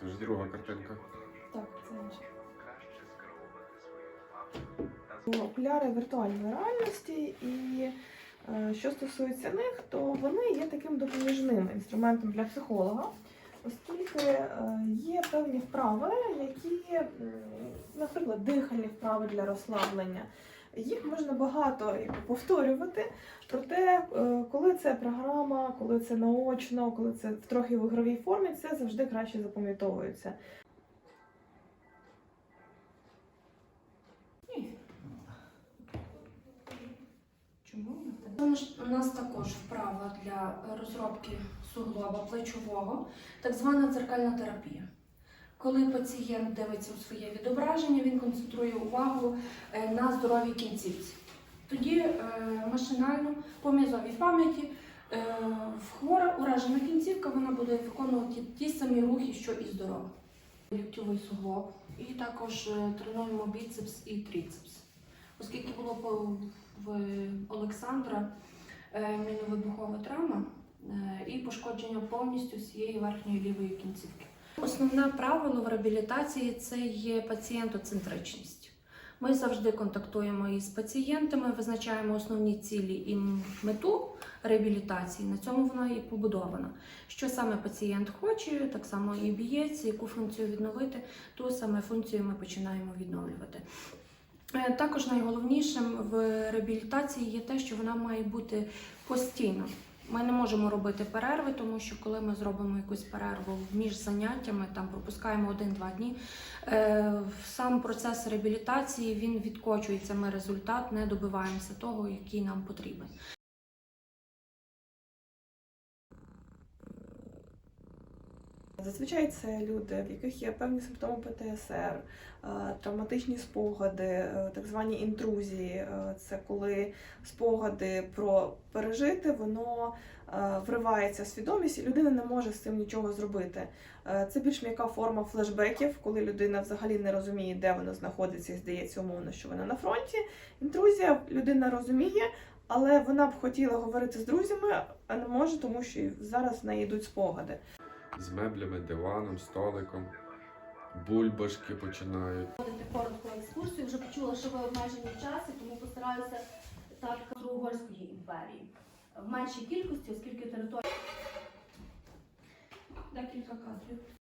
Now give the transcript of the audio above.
Це вже друга картинка. Так, це інше. Окуляри віртуальної реальності, і е, що стосується них, то вони є таким допоміжним інструментом для психолога, оскільки е, є певні вправи, які, наприклад, дихальні вправи для розслаблення. Їх можна багато якби, повторювати, проте, е, коли це програма, коли це наочно, коли це в трохи в ігровій формі, це завжди краще запам'ятовується. Чому у нас У нас також вправа для розробки суглоба плечового, так звана дзеркальна терапія. Коли пацієнт дивиться у своє відображення, він концентрує увагу е, на здоровій кінцівці. Тоді е, машинально по м'язовій пам'яті е, в хвора уражена кінцівка вона буде виконувати ті самі рухи, що і здорова. Ліктьовий суглоб, і також е, тренуємо біцепс і тріцепс. Оскільки було в Олександра е, міновибухова травма е, і пошкодження повністю всієї верхньої лівої кінцівки. Основне правило в реабілітації це є пацієнтоцентричність. Ми завжди контактуємо із пацієнтами, визначаємо основні цілі і мету реабілітації. На цьому вона і побудована. Що саме пацієнт хоче, так само і бієць, яку функцію відновити, ту саме функцію ми починаємо відновлювати. Е, Також найголовнішим в реабілітації є те, що вона має бути постійно. Ми не можемо робити перерви, тому що коли ми зробимо якусь перерву між заняттями, там пропускаємо один-два дні. е, Сам процес реабілітації він відкочується. Ми результат не добиваємося того, який нам потрібен. Зазвичай це люди, в яких є певні симптоми ПТСР, е, травматичні спогади, е, так звані інтрузії. Е, Це коли спогади про пережити, воно вривається в свідомість, і людина не може з цим нічого зробити. Це більш м'яка форма флешбеків, коли людина взагалі не розуміє, де вона знаходиться, і здається умовно, що вона на фронті. Інтрузія людина розуміє, але вона б хотіла говорити з друзями, а не може, тому що зараз в неї йдуть спогади. З меблями, диваном, столиком. Бульбашки починають. Ходити коротко екскурсію. Вже почула, що ви обмежені в часі, тому постараюся так Угорської імперії. В меншій кількості, оскільки територія Декілька кадрів.